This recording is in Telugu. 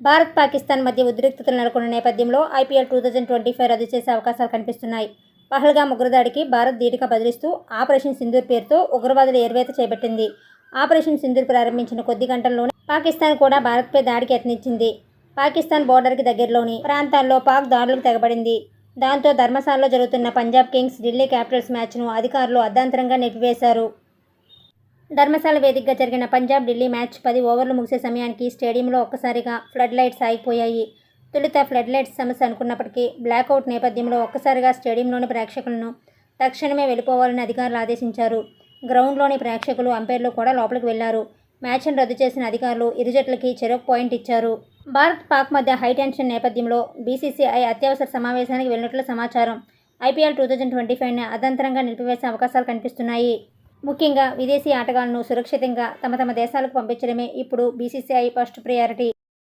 భారత్ పాకిస్తాన్ మధ్య ఉద్రిక్తతలు నెలకొన్న నేపథ్యంలో IPL two thousand twenty five రద్దు చేసే అవకాశాలు కనిపిస్తున్నాయి. పహల్గా ఉగ్రదాడికి భారత్ ధీటుగా బదిలిస్తూ ఆపరేషన్ సింధూర్ పేరుతో ఉగ్రవాదులు ఎరువేత చేపట్టింది. ఆపరేషన్ సింధూర్ ప్రారంభించిన కొద్ది గంటల్లోనే పాకిస్తాన్ కూడా భారత్పై దాడికి యత్నించింది. పాకిస్తాన్ బోర్డర్కి దగ్గరలోని ప్రాంతాల్లో పాక్ దాడులకు తెగబడింది. దాంతో ధర్మశాలలో జరుగుతున్న పంజాబ్ కింగ్స్ ఢిల్లీ క్యాపిటల్స్ మ్యాచ్ను అధికారులు అర్ధాంతరంగా నిలిపివేశారు. ధర్మశాల వేదికగా జరిగిన పంజాబ్ ఢిల్లీ మ్యాచ్ పది ఓవర్లు ముగిసే సమయానికి స్టేడియంలో ఒక్కసారిగా ఫ్లడ్ లైట్స్ ఆగిపోయాయి. తొలుత ఫ్లడ్ లైట్స్ సమస్య అనుకున్నప్పటికీ బ్లాక్అవుట్ నేపథ్యంలో ఒక్కసారిగా స్టేడియంలోని ప్రేక్షకులను తక్షణమే వెళ్ళిపోవాలని అధికారులు ఆదేశించారు. గ్రౌండ్లోని ప్రేక్షకులు అంపైర్లు కూడా లోపలికి వెళ్ళారు. మ్యాచ్ను రద్దు చేసిన అధికారులు ఇరు జట్లకి చెరొక పాయింట్ ఇచ్చారు. భారత్ పాక్ మధ్య హై టెన్షన్ నేపథ్యంలో బీసీసీఐ అత్యవసర సమావేశానికి వెళ్ళినట్లు సమాచారం. ఐపీఎల్ టూ థౌజండ్ ట్వంటీ ఫైవ్ని అదంతరంగా నిలిపివేసే అవకాశాలు కనిపిస్తున్నాయి. ముఖ్యంగా విదేశీ ఆటగాళ్ళను సురక్షితంగా తమ తమ దేశాలకు పంపించడమే ఇప్పుడు బీసీసీఐ ఫస్ట్ ప్రయారిటీ.